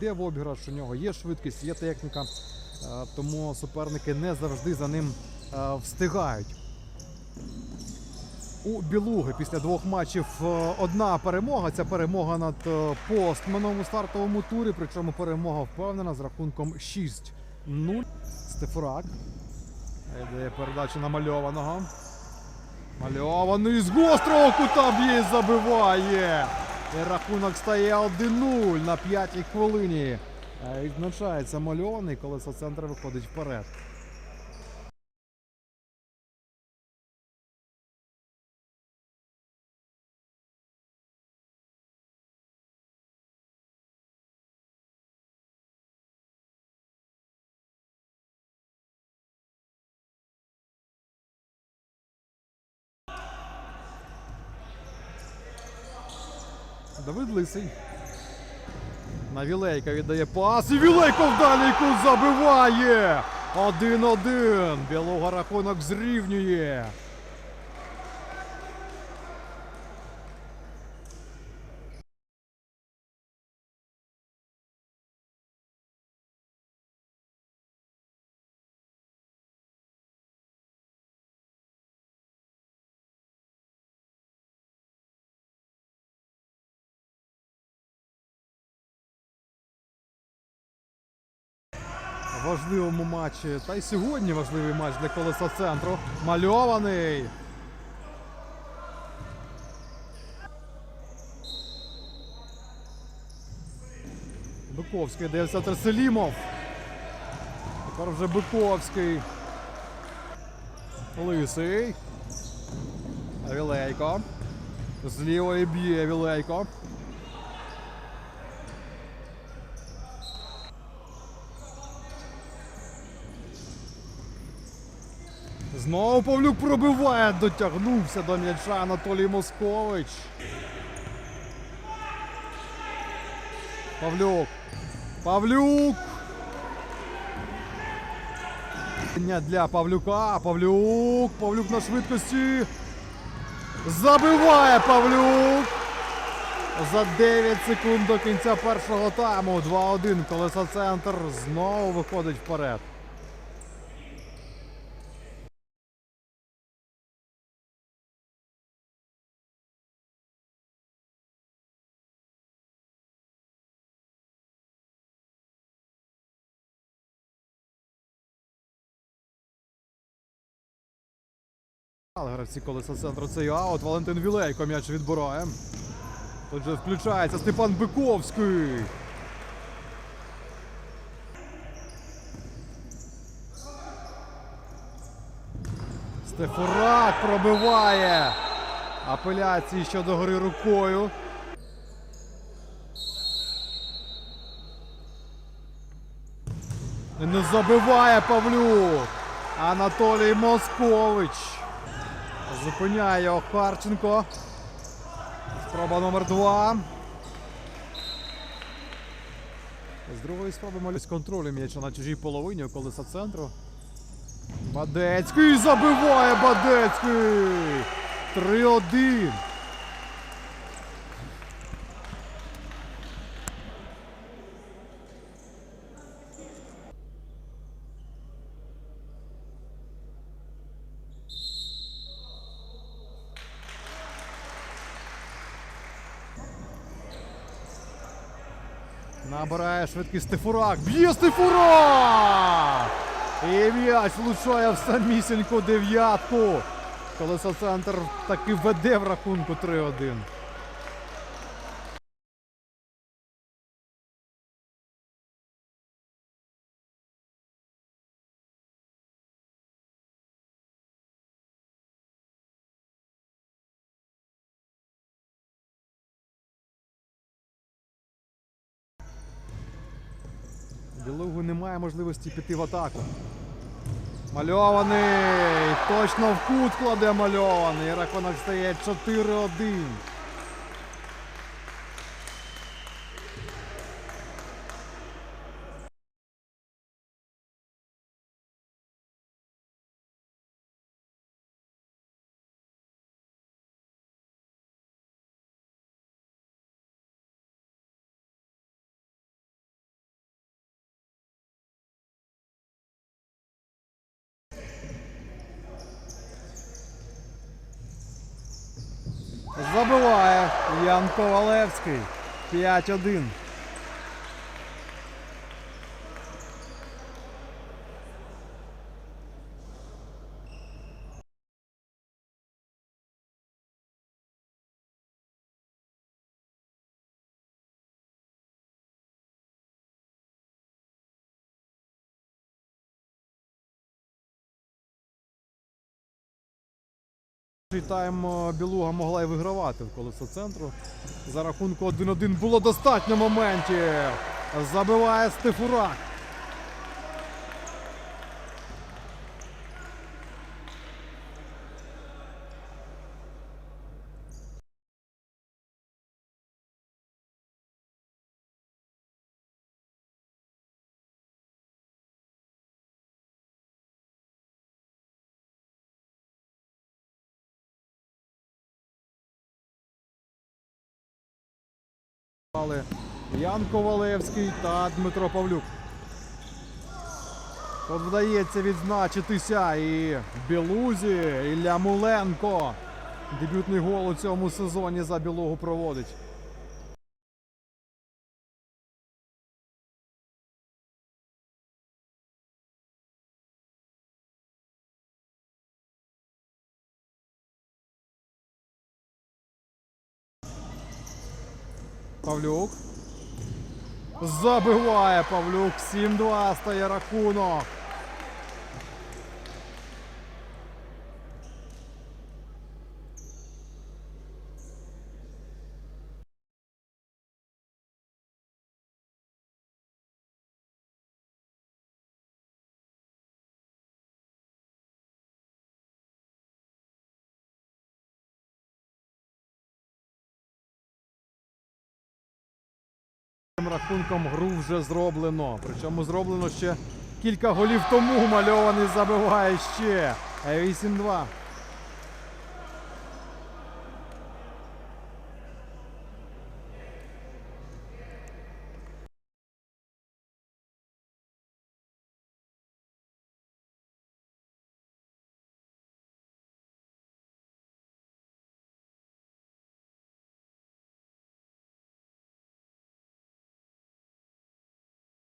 Є в обіграш, у нього є швидкість, є техніка, е, тому суперники не завжди за ним е, встигають. У Білуги після двох матчів е, одна перемога. Ця перемога над постменом у стартовому турі. Причому перемога впевнена з рахунком 6-0. Стефурак. Йде передача намальованого. Мальований з гострого кута б'є забиває. І рахунок стає 1-0 на п'ятій хвилині. Е, Відзначається мальований, колесо центр виходить вперед. Давид Лисий. На Вілейка віддає пас. І Вілейко в дальній кут забиває. 1-1. Білого рахунок зрівнює. Важливому матчі. Та й сьогодні важливий матч для колеса центру. Мальований. Биковський дивиться Терселімов. Тепер вже Биковський. Лисий. Вілейко. З лівої б'є Вілейко. Знову Павлюк пробиває, дотягнувся до м'яча Анатолій Москович. Павлюк. Павлюк. Для Павлюка. Павлюк. Павлюк на швидкості. Забиває Павлюк. За 9 секунд до кінця першого тайму. 2-1. Колеса центр знову виходить вперед. Гравці колеса центру цей аут. Валентин Вілейко м'яч відбирає. Тут же включається Степан Биковський. Стефурак пробиває. Апеляції щодо гри рукою. Не забиває Павлюк. Анатолій Москович. Зупиняє його Харченко. Спроба номер два. З другої спроби молюсь контролю м'яча на чужій половині у колеса центру. Бадецький забиває Бадецький! 3-1. Набирає швидкий Стефурак. Б'є Стефурак! І м'яч влучає в самісіньку дев'ятку. Колесо центр таки веде в рахунку 3-1. Білугу немає можливості піти в атаку. Мальований! Точно в кут кладе мальований. Рахунок стає 4-1. Забиває Ян Ковалевський. 5-1. Тайм е, Білуга могла й вигравати в колесо центру. За рахунку 1-1 було достатньо моментів. Забиває Стефурак. Ян Ковалевський та Дмитро Павлюк. От вдається відзначитися і Білузі, Ілля Муленко. Дебютний гол у цьому сезоні за білогу проводить. Павлюк. Забиває Павлюк. 7-2 стає рахунок. Рахунком гру вже зроблено. Причому зроблено ще кілька голів тому. Мальований забиває ще. 8-2.